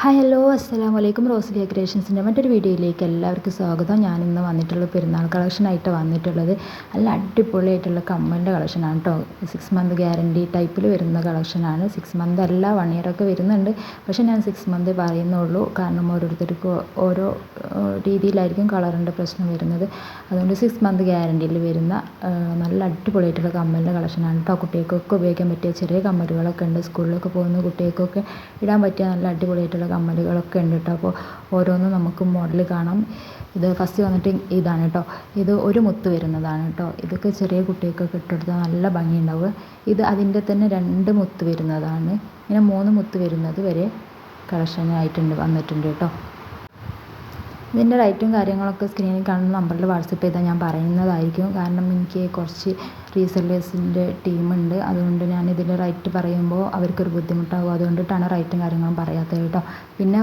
Hi hello അസ്സാം വലൈക്കും rose ക്രിയേഷൻസിന്റെ മറ്റൊരു വീഡിയോയിലേക്ക് എല്ലാവർക്കും സ്വാഗതം. ഞാൻ ഇന്ന് വന്നിട്ടുള്ള പെരുന്നാൾ കളക്ഷനായിട്ട് വന്നിട്ടുള്ളത്. നല്ല അടിപൊളിയായിട്ടുള്ള കമ്മലിന്റെ കളക്ഷനാണ് കേട്ടോ സിക്സ് മന്ത് ഗ്യാരണ്ടി ടൈപ്പിൽ വരുന്ന കളക്ഷനാണ്. സിക്സ് മന്ത് അല്ല വൺ ഇയർ ഒക്കെ വരുന്നുണ്ട്. പക്ഷേ ഞാൻ സിക്സ് മന്ത് പറയുന്നുള്ളൂ. കാരണം ഓരോരുത്തർക്കും ഓരോ രീതിയിലായിരിക്കും കളറിന്റെ പ്രശ്നം വരുന്നത്. അതുകൊണ്ട് സിക്സ് മന്ത് ഗ്യാരണ്ടിയിൽ വരുന്ന നല്ല അടിപൊളിയായിട്ടുള്ള കമ്മലിന്റെ കളക്ഷനാണ് കേട്ടോ കുട്ടികൾക്കൊക്കെ ഉപയോഗിക്കാൻ പറ്റിയ ചെറിയ കമ്മലുകളൊക്കെ ഉണ്ട്. സ്കൂളിലൊക്കെ പോകുന്ന കുട്ടികൾക്കൊക്കെ ഇടാൻ പറ്റിയ നല്ല അടിപൊളിയായിട്ടുള്ള കമ്മലുകളൊക്കെ ഉണ്ട് കേട്ടോ അപ്പോൾ ഓരോന്നും നമുക്ക് മോഡൽ കാണാം. ഇത് ഫസ്റ്റ് വന്നിട്ട് ഇതാണ് കേട്ടോ ഇത് ഒരു മുത്ത് വരുന്നതാണ് കേട്ടോ ഇതൊക്കെ ചെറിയ കുട്ടികൾക്കൊക്കെ ഇട്ടെടുത്താൽ നല്ല ഭംഗിയുണ്ടാവുക. ഇത് അതിന്റെ തന്നെ രണ്ട് മുത്ത് വരുന്നതാണ്. ഇങ്ങനെ മൂന്ന് മുത്ത് വരുന്നത് വരെ കളക്ഷനായിട്ടുണ്ട് വന്നിട്ടുണ്ട് കേട്ടോ ഇതിന്റെ റൈറ്റും കാര്യങ്ങളൊക്കെ സ്ക്രീനിൽ കാണുന്ന നമ്പറിൽ വാട്സപ്പ് ചെയ്താൽ ഞാൻ പറയുന്നതായിരിക്കും. കാരണം എനിക്ക് കുറച്ച് റീസെല്ലേഴ്സിന്റെ ടീമുണ്ട്. അതുകൊണ്ട് ഞാൻ ഇതിന്റെ റേറ്റ് പറയുമ്പോൾ അവർക്കൊരു ബുദ്ധിമുട്ടാകും. അതുകൊണ്ടിട്ടാണ് റൈറ്റും കാര്യങ്ങളും പറയാത്തത് കേട്ടോ. പിന്നെ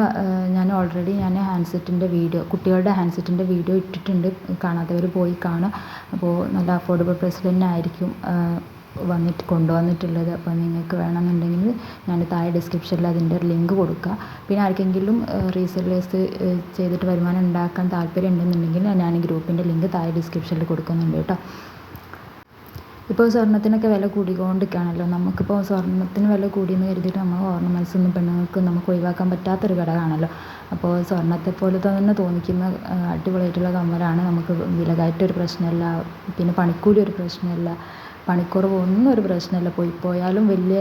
ഞാൻ ഓൾറെഡി ഞാൻ ഹാൻഡ്സെറ്റിന്റെ വീഡിയോ കുട്ടികളുടെ ഹാൻഡ്സെറ്റിന്റെ വീഡിയോ ഇട്ടിട്ടുണ്ട്. കാണാത്തവർ പോയി കാണുക അപ്പോൾ നല്ല അഫോർഡബിൾ പ്രൈസിൽ തന്നെ ആയിരിക്കും. വന്നിട്ട് കൊണ്ടുവന്നിട്ടുള്ളത്. അപ്പോൾ നിങ്ങൾക്ക് വേണമെന്നുണ്ടെങ്കിൽ ഞാൻ താഴെ ഡിസ്ക്രിപ്ഷനിൽ അതിന്റെ ഒരു ലിങ്ക് കൊടുക്കുക പിന്നെ ആർക്കെങ്കിലും റീസെല്ലേഴ്സ് ചെയ്തിട്ട് വരുമാനം ഉണ്ടാക്കാൻ താല്പര്യം ഉണ്ടെന്നുണ്ടെങ്കിൽ ഞാൻ ഗ്രൂപ്പിന്റെ ലിങ്ക് താഴെ ഡിസ്ക്രിപ്ഷനിൽ കൊടുക്കുന്നുണ്ട് കേട്ടോ. ഇപ്പോൾ സ്വർണത്തിനൊക്കെ വില കൂടിക്കൊണ്ടിരിക്കുകയാണല്ലോ. നമുക്കിപ്പോൾ സ്വർണത്തിന് വില കൂടിയെന്ന് കരുതിയിട്ട് നമ്മൾ ഓർണമെന്റ്സ് ഒന്നും പെണ്ണുങ്ങൾക്ക് നമുക്ക് ഒഴിവാക്കാൻ പറ്റാത്തൊരു ഘടകമാണല്ലോ. അപ്പോൾ സ്വർണത്തെ പോലെ തന്നെ തോന്നിക്കുന്ന അടിപൊളിയായിട്ടുള്ള കമ്മലാണ്. നമുക്ക് വില കയറ്റം ഒരു പ്രശ്നമല്ല. പിന്നെ പണിക്കൂലി ഒരു പ്രശ്നമല്ല. പണിക്കുറവ് ഒന്നും ഒരു പ്രശ്നമല്ല. പോയി പോയാലും വലിയ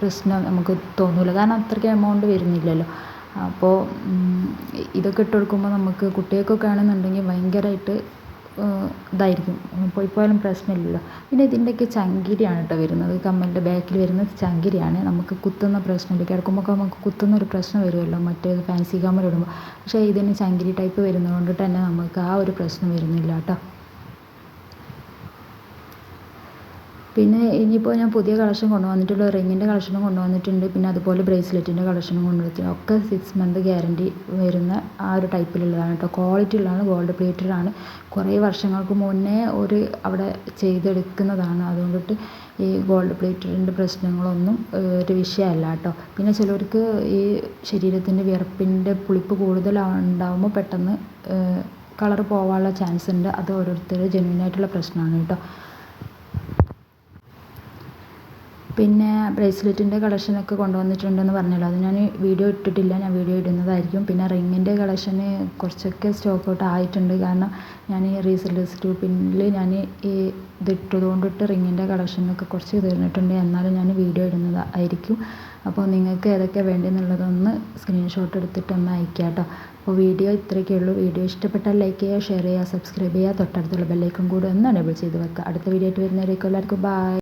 പ്രശ്നം നമുക്ക് തോന്നില്ല കാരണം അത്രയ്ക്ക് എമൗണ്ട് വരുന്നില്ലല്ലോ. അപ്പോൾ ഇതൊക്കെ ഇട്ട് കൊടുക്കുമ്പോൾ നമുക്ക് കുട്ടികൾക്കൊക്കെ ആണെന്നുണ്ടെങ്കിൽ ഭയങ്കരമായിട്ട് ഇതായിരിക്കും. പോയി പോയാലും പ്രശ്നമില്ലല്ലോ. പിന്നെ ഇതിന്റെയൊക്കെ ചങ്കിരിയാണ് കേട്ടോ വരുന്നത്. കമ്മലിന്റെ ബാക്കിൽ വരുന്നത് ചങ്കിരിയാണ്. നമുക്ക് കുത്തുന്ന പ്രശ്നമില്ല. കിടക്കുമ്പോൾ നമുക്ക് കുത്തുന്ന ഒരു പ്രശ്നം വരുമല്ലോ. മറ്റേത് ഫാൻസി കമ്മൽ ഇടുമ്പോൾ പക്ഷേ ഇതിന് ചങ്കിരി ടൈപ്പ് വരുന്നതുകൊണ്ട് തന്നെ നമുക്ക് ആ ഒരു പ്രശ്നം വരുന്നില്ല കേട്ടോ. പിന്നെ ഇനിയിപ്പോൾ ഞാൻ പുതിയ കളക്ഷൻ കൊണ്ടുവന്നിട്ടുള്ള റിങ്ങിന്റെ കളക്ഷനും കൊണ്ടുവന്നിട്ടുണ്ട്. പിന്നെ അതുപോലെ ബ്രേസ്ലെറ്റിന്റെ കളക്ഷനും കൊണ്ടുവന്നിട്ടുണ്ട്. ഒക്കെ സിക്സ് മന്ത് ഗ്യാരണ്ടി വരുന്ന ആ ഒരു ടൈപ്പിലുള്ളതാണ് കേട്ടോ ക്വാളിറ്റി ഉള്ളതാണ് ഗോൾഡ് പ്ലേറ്റഡ് ആണ്. കുറേ വർഷങ്ങൾക്ക് മുന്നേ ഒരു അവിടെ ചെയ്തെടുക്കുന്നതാണ്. അതുകൊണ്ടിട്ട് ഈ ഗോൾഡ് പ്ലേറ്റഡിന്റെ പ്രശ്നങ്ങളൊന്നും ഒരു വിഷയമല്ല കേട്ടോ പിന്നെ ചിലർക്ക് ഈ ശരീരത്തിന്റെ വിയർപ്പിന്റെ പുളിപ്പ് കൂടുതലുണ്ടാകുമ്പോൾ പെട്ടെന്ന് കളർ പോകാനുള്ള ചാൻസ് ഉണ്ട്. അത് ഓരോരുത്തരുടെ ജെന്യൂൻ ആയിട്ടുള്ള പ്രശ്നമാണ് കേട്ടോ പിന്നെ ബ്രേസ്ലെറ്റിന്റെ കളക്ഷനൊക്കെ കൊണ്ടുവന്നിട്ടുണ്ടെന്ന് പറഞ്ഞല്ലോ. അത് ഞാൻ വീഡിയോ ഇട്ടിട്ടില്ല. ഞാൻ വീഡിയോ ഇടുന്നതായിരിക്കും. പിന്നെ റിങ്ങിന്റെ കളക്ഷന് കുറച്ചൊക്കെ സ്റ്റോക്ക് ഔട്ട് ആയിട്ടുണ്ട്. കാരണം ഞാൻ ഈ റീസെല്ലേഴ്സ് ഗ്രൂപ്പിൽ ഞാൻ ഈ ഇതിട്ടത് കൊണ്ടിട്ട് റിങ്ങിന്റെ കളക്ഷനൊക്കെ കുറച്ച് തീർന്നിട്ടുണ്ട് എന്നാലും ഞാൻ വീഡിയോ ഇടുന്നതായിരിക്കും. അപ്പോൾ നിങ്ങൾക്ക് ഏതൊക്കെ വേണ്ടതെന്നുള്ളതൊന്ന് സ്ക്രീൻഷോട്ട് എടുത്തിട്ട് ഒന്ന് അയക്കുക കേട്ടോ. അപ്പോൾ വീഡിയോ ഇത്രയൊക്കെ ഉള്ളൂ. വീഡിയോ ഇഷ്ടപ്പെട്ടാൽ ലൈക്ക് ചെയ്യുക ഷെയർ ചെയ്യുക സബ്സ്ക്രൈബ് ചെയ്യുക. തൊട്ടടുത്തുള്ള ബെല്ലൈക്കും കൂടെ ഒന്ന് എനേബിൾ ചെയ്ത് വെക്കുക. അടുത്ത വീഡിയോ ആയിട്ട് വരുന്നവരേക്കും എല്ലാവർക്കും ബൈ